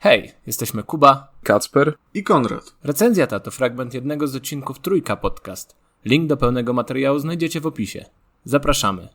Hej, jesteśmy Kuba, Kacper i Konrad. Recenzja ta to fragment jednego z odcinków Trójka Podcast. Link do pełnego materiału znajdziecie w opisie. Zapraszamy.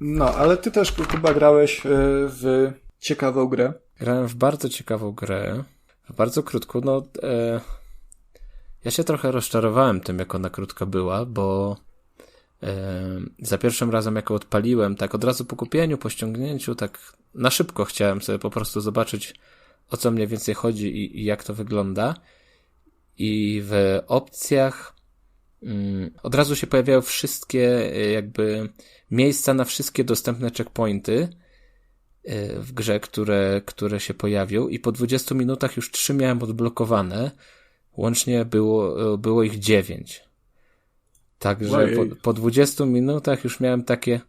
No, ale ty też chyba grałeś e, w ciekawą grę. Grałem w bardzo ciekawą grę. Bardzo krótko, no. E, ja się trochę rozczarowałem tym, jak ona krótka była, bo e, za pierwszym razem, jak ją odpaliłem, tak od razu po kupieniu, po ściągnięciu, tak na szybko chciałem sobie po prostu zobaczyć, o co mniej więcej chodzi i, i jak to wygląda. I w opcjach mm, od razu się pojawiają wszystkie, e, jakby, miejsca na wszystkie dostępne checkpointy w grze, które, które się pojawią i po 20 minutach już trzy miałem odblokowane. Łącznie było, było ich 9. Także po, po 20 minutach już miałem takie,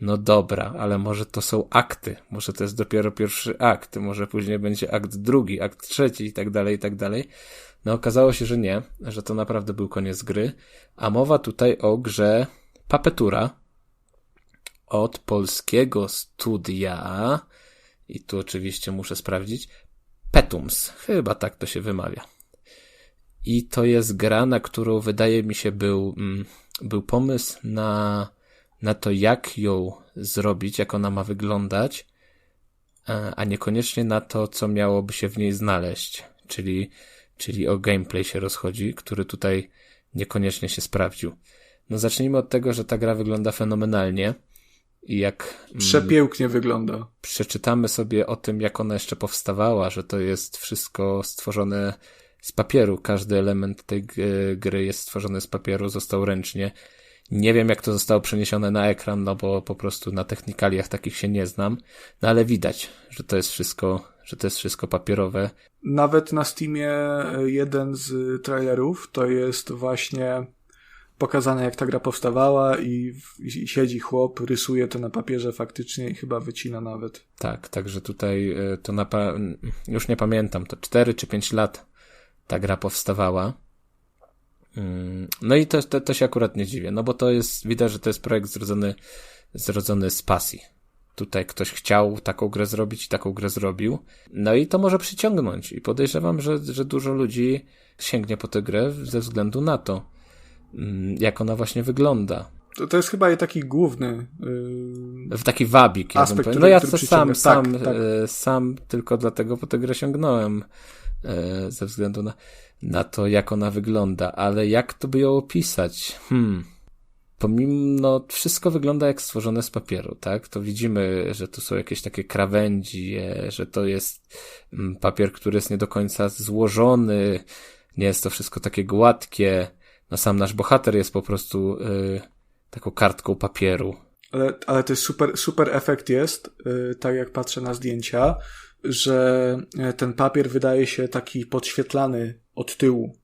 no dobra, ale może to są akty, może to jest dopiero pierwszy akt, może później będzie akt drugi, akt trzeci i tak dalej, i tak dalej. No okazało się, że nie, że to naprawdę był koniec gry, a mowa tutaj o grze Papetura, od polskiego studia, i tu oczywiście muszę sprawdzić, Petums, chyba tak to się wymawia. I to jest gra, na którą wydaje mi się był, mm, był pomysł na, na to, jak ją zrobić, jak ona ma wyglądać, a niekoniecznie na to, co miałoby się w niej znaleźć. Czyli, czyli o gameplay się rozchodzi, który tutaj niekoniecznie się sprawdził. No zacznijmy od tego, że ta gra wygląda fenomenalnie. I jak. Mm, Przepięknie wygląda. Przeczytamy sobie o tym, jak ona jeszcze powstawała, że to jest wszystko stworzone z papieru. Każdy element tej gry jest stworzony z papieru, został ręcznie. Nie wiem, jak to zostało przeniesione na ekran, no bo po prostu na technikaliach takich się nie znam. No ale widać, że to jest wszystko, że to jest wszystko papierowe. Nawet na Steamie jeden z trailerów to jest właśnie pokazane, jak ta gra powstawała i, i, siedzi chłop, rysuje to na papierze faktycznie i chyba wycina nawet. Tak, także tutaj e, to na już nie pamiętam, to 4 czy 5 lat ta gra powstawała. Mm, no i to, to, to się akurat nie dziwię, no bo to jest, widać, że to jest projekt zrodzony, zrodzony z pasji. Tutaj ktoś chciał taką grę zrobić i taką grę zrobił. No i to może przyciągnąć. I podejrzewam, że, że dużo ludzi sięgnie po tę grę ze względu na to. Mm, jak ona właśnie wygląda. To, to jest chyba taki główny yy, taki wabik. Aspekt, ja no ja to sam, sam, tak, tak. E, sam tylko dlatego po tę grę sięgnąłem e, ze względu na, na to, jak ona wygląda, ale jak to by ją opisać? Hmm. Pomimo, no, wszystko wygląda jak stworzone z papieru, tak? To widzimy, że tu są jakieś takie krawędzie, że to jest mm, papier, który jest nie do końca złożony, nie jest to wszystko takie gładkie, no sam nasz bohater jest po prostu y, taką kartką papieru. Ale, ale to jest super, super efekt jest, y, tak jak patrzę na zdjęcia, że y, ten papier wydaje się taki podświetlany od tyłu.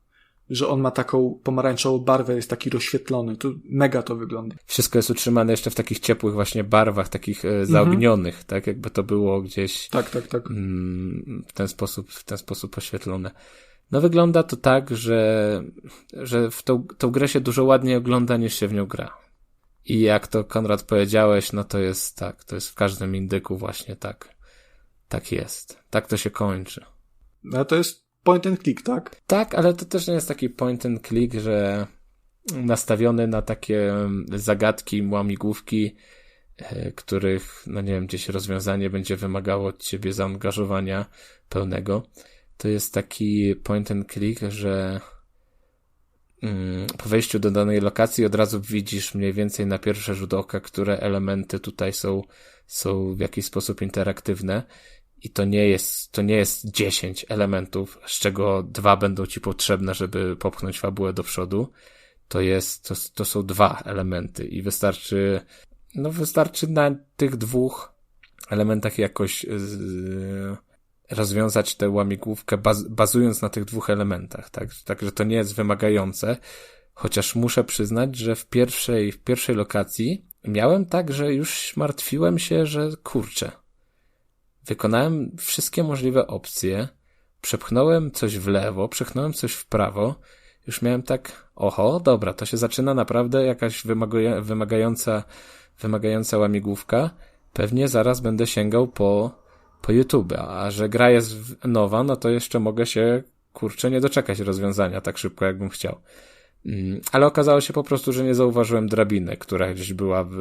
Że on ma taką pomarańczową barwę, jest taki rozświetlony. To mega to wygląda. Wszystko jest utrzymane jeszcze w takich ciepłych właśnie barwach, takich e, zaognionych, mhm. tak? Jakby to było gdzieś. Tak, tak, tak. Mm, w ten sposób, w ten sposób oświetlone. No wygląda to tak, że, że w tą, tą grę się dużo ładniej ogląda niż się w nią gra. I jak to Konrad powiedziałeś, no to jest tak, to jest w każdym indyku właśnie tak. Tak jest. Tak to się kończy. No to jest point and click, tak? Tak, ale to też nie jest taki point and click, że nastawiony na takie zagadki, łamigłówki, e, których, no nie wiem, gdzieś rozwiązanie będzie wymagało od ciebie zaangażowania pełnego to jest taki point and click, że mm, po wejściu do danej lokacji od razu widzisz mniej więcej na pierwsze rzut oka, które elementy tutaj są, są w jakiś sposób interaktywne. I to nie jest, to nie jest 10 elementów, z czego dwa będą ci potrzebne, żeby popchnąć fabułę do przodu. To jest, to, to są dwa elementy i wystarczy, no wystarczy na tych dwóch elementach jakoś z, rozwiązać tę łamigłówkę baz bazując na tych dwóch elementach, tak? Także to nie jest wymagające, chociaż muszę przyznać, że w pierwszej, w pierwszej lokacji miałem tak, że już martwiłem się, że kurczę, wykonałem wszystkie możliwe opcje, przepchnąłem coś w lewo, przepchnąłem coś w prawo, już miałem tak, oho, dobra, to się zaczyna naprawdę jakaś wymagająca, wymagająca łamigłówka. Pewnie zaraz będę sięgał po, po YouTube, a że gra jest nowa, no to jeszcze mogę się, kurczę, nie doczekać rozwiązania tak szybko, jakbym chciał. Mm, ale okazało się po prostu, że nie zauważyłem drabiny, która gdzieś była w,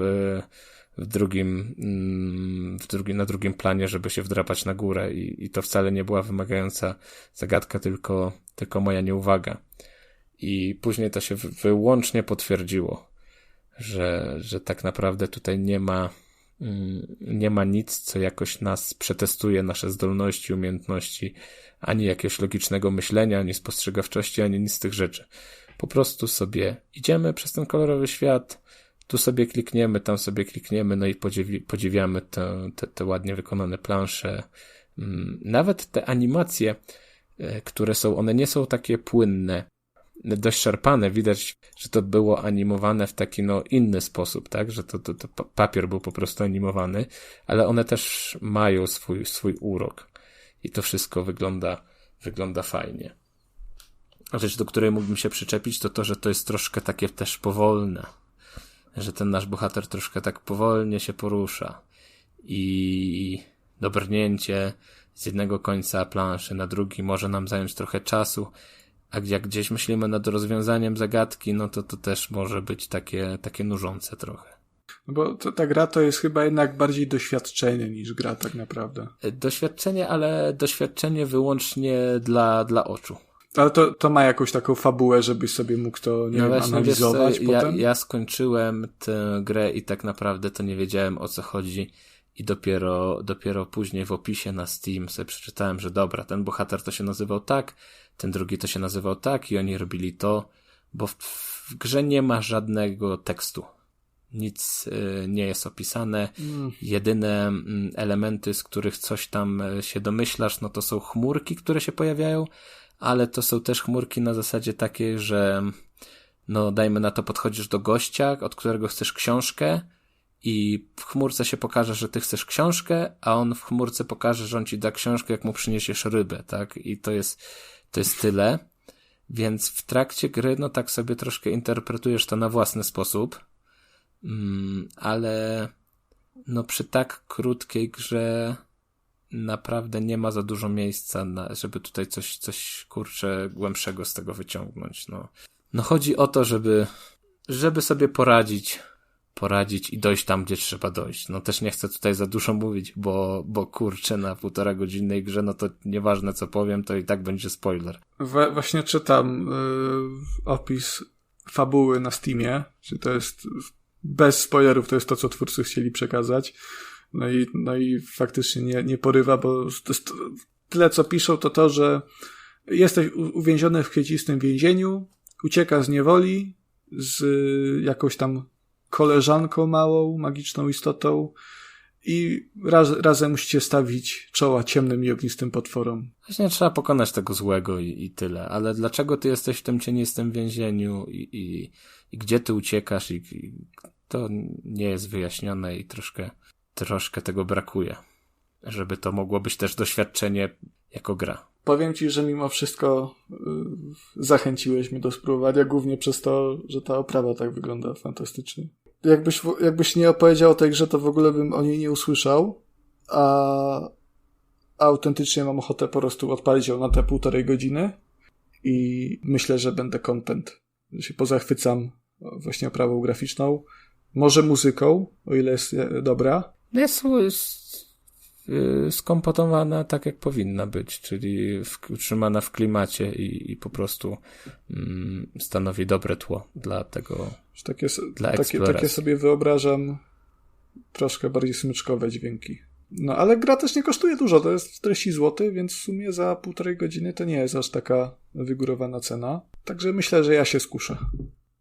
w drugim, mm, w na drugim planie, żeby się wdrapać na górę i, i to wcale nie była wymagająca zagadka, tylko, tylko moja nieuwaga. I później to się wyłącznie potwierdziło, że, że tak naprawdę tutaj nie ma, nie ma nic, co jakoś nas przetestuje, nasze zdolności, umiejętności, ani jakiegoś logicznego myślenia, ani spostrzegawczości, ani nic z tych rzeczy. Po prostu sobie idziemy przez ten kolorowy świat, tu sobie klikniemy, tam sobie klikniemy, no i podziwi podziwiamy te, te, te ładnie wykonane plansze. Mm, nawet te animacje, e, które są, one nie są takie płynne, dość szarpane. Widać, że to było animowane w taki no inny sposób, tak? Że to, to, to papier był po prostu animowany, ale one też mają swój, swój urok. I to wszystko wygląda, wygląda fajnie. Rzecz, do której mógłbym się przyczepić, to to, że to jest troszkę takie też powolne. Że ten nasz bohater troszkę tak powolnie się porusza. I dobrnięcie z jednego końca planszy na drugi może nam zająć trochę czasu, a jak gdzieś myślimy nad rozwiązaniem zagadki, no to to też może być takie, takie nużące trochę. No bo to, ta gra to jest chyba jednak bardziej doświadczenie niż gra tak naprawdę. Doświadczenie, ale doświadczenie wyłącznie dla, dla oczu. Ale to, to ma jakąś taką fabułę, żebyś sobie mógł to nie no wiem, analizować wiesz, potem? Ja, ja skończyłem tę grę i tak naprawdę to nie wiedziałem o co chodzi i dopiero, dopiero później w opisie na Steam sobie przeczytałem, że dobra, ten bohater to się nazywał tak, ten drugi to się nazywał tak i oni robili to, bo w, w grze nie ma żadnego tekstu. Nic y, nie jest opisane. Mm. Jedyne y, elementy, z których coś tam y, się domyślasz, no to są chmurki, które się pojawiają, ale to są też chmurki na zasadzie takiej, że no dajmy na to podchodzisz do gościa, od którego chcesz książkę i w chmurce się pokaże, że ty chcesz książkę, a on w chmurce pokaże, że on ci da książkę, jak mu przyniesiesz rybę, tak? I to jest, to jest tyle. Więc w trakcie gry, no tak sobie troszkę interpretujesz to na własny sposób. Mm, ale no przy tak krótkiej grze naprawdę nie ma za dużo miejsca, na, żeby tutaj coś, coś kurczę głębszego z tego wyciągnąć. No, no chodzi o to, żeby, żeby sobie poradzić poradzić i dojść tam, gdzie trzeba dojść. No też nie chcę tutaj za dużo mówić, bo, bo kurczę, na półtora godzinnej grze, no to nieważne co powiem, to i tak będzie spoiler. We, właśnie czytam yy, opis fabuły na Steamie, czy to jest bez spoilerów, to jest to, co twórcy chcieli przekazać. No i, no i faktycznie nie, nie porywa, bo to tyle, co piszą, to to, że jesteś uwięziony w kwiecistym więzieniu, ucieka z niewoli, z jakąś tam koleżanką małą, magiczną istotą i raz, razem musicie stawić czoła ciemnym i ognistym potworom. Właśnie trzeba pokonać tego złego i, i tyle. Ale dlaczego ty jesteś w tym cienistym więzieniu i, i, i gdzie ty uciekasz i, i to nie jest wyjaśnione i troszkę, troszkę tego brakuje. Żeby to mogło być też doświadczenie jako gra. Powiem ci, że mimo wszystko yy, zachęciłeś mnie do spróbowania, głównie przez to, że ta oprawa tak wygląda fantastycznie jakbyś, jakbyś nie opowiedział o tej grze, to w ogóle bym o niej nie usłyszał, a, autentycznie mam ochotę po prostu odpalić ją na te półtorej godziny i myślę, że będę content. Że się pozachwycam właśnie oprawą graficzną, może muzyką, o ile jest e, dobra. Jest, Y, skompotowana tak, jak powinna być, czyli utrzymana w klimacie i, i po prostu mm, stanowi dobre tło dla tego. Takie, dla takie, takie sobie wyobrażam troszkę bardziej smyczkowe dźwięki. No ale gra też nie kosztuje dużo, to jest 40 zł, więc w sumie za półtorej godziny to nie jest aż taka wygórowana cena. Także myślę, że ja się skuszę.